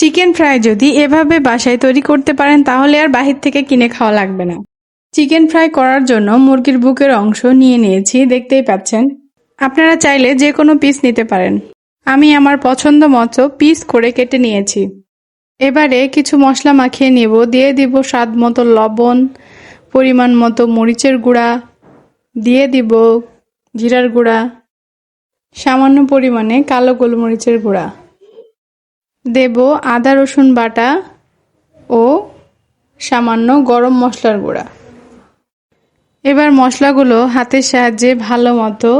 Chicken fry যদি এভাবে বাসায় তৈরি করতে পারেন, তাহলে আর বাহির থেকে কিনে খাওয়া লাগবে না। চিকেন ফ্রাই করার জন্য মুরগির বুকের অংশ নিয়ে নিয়েছি, দেখতেই পাচ্ছেন। আপনারা চাইলে যে কোনো পিস নিতে পারেন। আমি আমার পছন্দ মতো পিস করে কেটে নিয়েছি। এবারে কিছু মশলা মাখিয়ে নেব, দিয়ে দিব স্বাদ মতো লবণ, পরিমাণ মতো মরিচের গুঁড়া, দিয়ে দিব জিরার গুঁড়া, সামান্য পরিমাণে কালো গোলমরিচের গুঁড়া। দেব আদা, রসুন বাটা ও সামান্য গরম মশলার গুঁড়া। এবার মশলাগুলো হাতের সাহায্যে ভালো মতো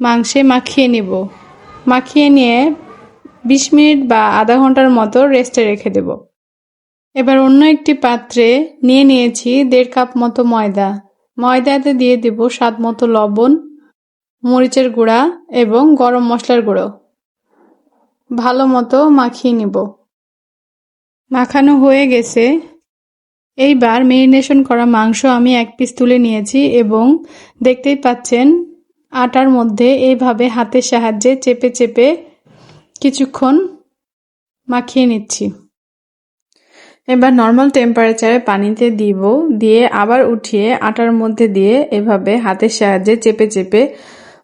মাংসে মাখিয়ে নিব। মাখিয়ে নিয়ে বিশ মিনিট বা আধা ঘণ্টার মতো রেস্টে রেখে দেব। এবার অন্য একটি পাত্রে নিয়ে নিয়েছি দেড় কাপ মতো ময়দা। ময়দাতে দিয়ে দেব স্বাদ মতো লবণ, মরিচের গুঁড়া এবং গরম মশলার গুঁড়ো। ভালো মতো মাখিয়ে নিব। মাখানো হয়ে গেছে। এইবার মেরিনেশন করা মাংস আমি এক পিস তুলে নিয়েছি এবং দেখতেই পাচ্ছেন, আটার মধ্যে এইভাবে হাতের সাহায্যে চেপে চেপে কিছুক্ষণ মাখিয়ে নিচ্ছি। এবার নর্মাল টেম্পারেচারে পানিতে দিব, দিয়ে আবার উঠিয়ে আটার মধ্যে দিয়ে এভাবে হাতের সাহায্যে চেপে চেপে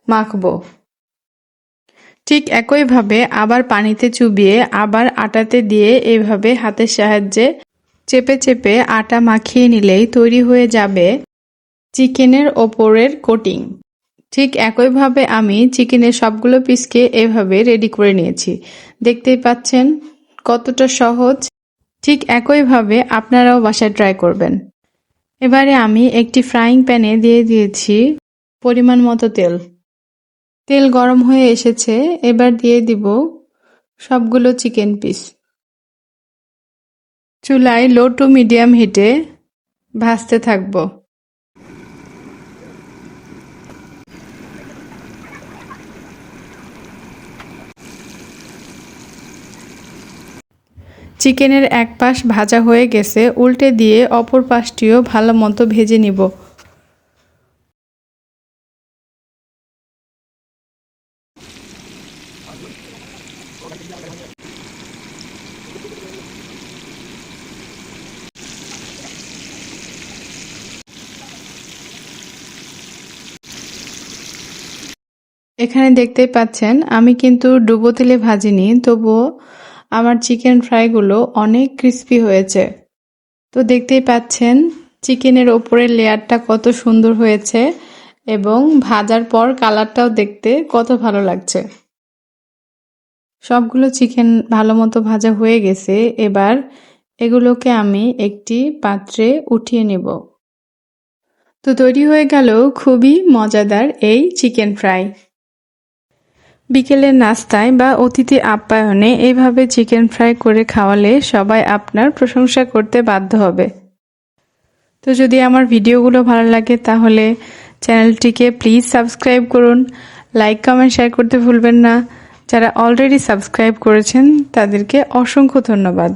মাখবো। ঠিক একইভাবে আবার পানিতে চুবিয়ে আবার আটাতে দিয়ে এভাবে হাতের সাহায্যে চেপে চেপে আটা মাখিয়ে নিলেই তৈরি হয়ে যাবে চিকেনের ওপরের কোটিং। ঠিক একইভাবে আমি চিকেনের সবগুলো পিসকে এভাবে রেডি করে নিয়েছি। দেখতেই পাচ্ছেন কতটা সহজ। ঠিক একইভাবে আপনারাও বাসায় ট্রাই করবেন। এবারে আমি একটি ফ্রাইং প্যানে দিয়ে দিয়েছি পরিমাণ মতো তেল। তেল গরম হয়ে এসেছে, এবার দিয়ে দিব সবগুলো চিকেন পিস। চুলায় লো টু মিডিয়াম হিটে ভাজতে থাকব। চিকেনের এক পাশ ভাজা হয়ে গেছে, উল্টে দিয়ে অপর পাশটিও ভালো মতো ভেজে নিব। এখানে দেখতেই পাচ্ছেন, আমি কিন্তু ডুবো তেলে ভাজিনি, তবুও আমার চিকেন ফ্রাইগুলো অনেক ক্রিস্পি হয়েছে। তো দেখতেই পাচ্ছেন, চিকেনের ওপরের লেয়ারটা কত সুন্দর হয়েছে এবং ভাজার পর কালারটাও দেখতে কত ভালো লাগছে। সবগুলো চিকেন ভালো মতো ভাজা হয়ে গেছে, এবার এগুলোকে আমি একটি পাত্রে উঠিয়ে নেব। তো তৈরি হয়ে গেল খুবই মজাদার এই চিকেন ফ্রাই বিকেলের নাস্তায় বা অতিথি আপ্যায়নে এইভাবে চিকেন ফ্রাই করে খাওয়ালে সবাই আপনার প্রশংসা করতে বাধ্য হবে। তো যদি আমার ভিডিওগুলো ভালো লাগে তাহলে চ্যানেলটিকে প্লিজ সাবস্ক্রাইব করুন, লাইক, কমেন্ট, শেয়ার করতে ভুলবেন না। যারা অলরেডি সাবস্ক্রাইব করেছেন তাদেরকে অসংখ্য ধন্যবাদ।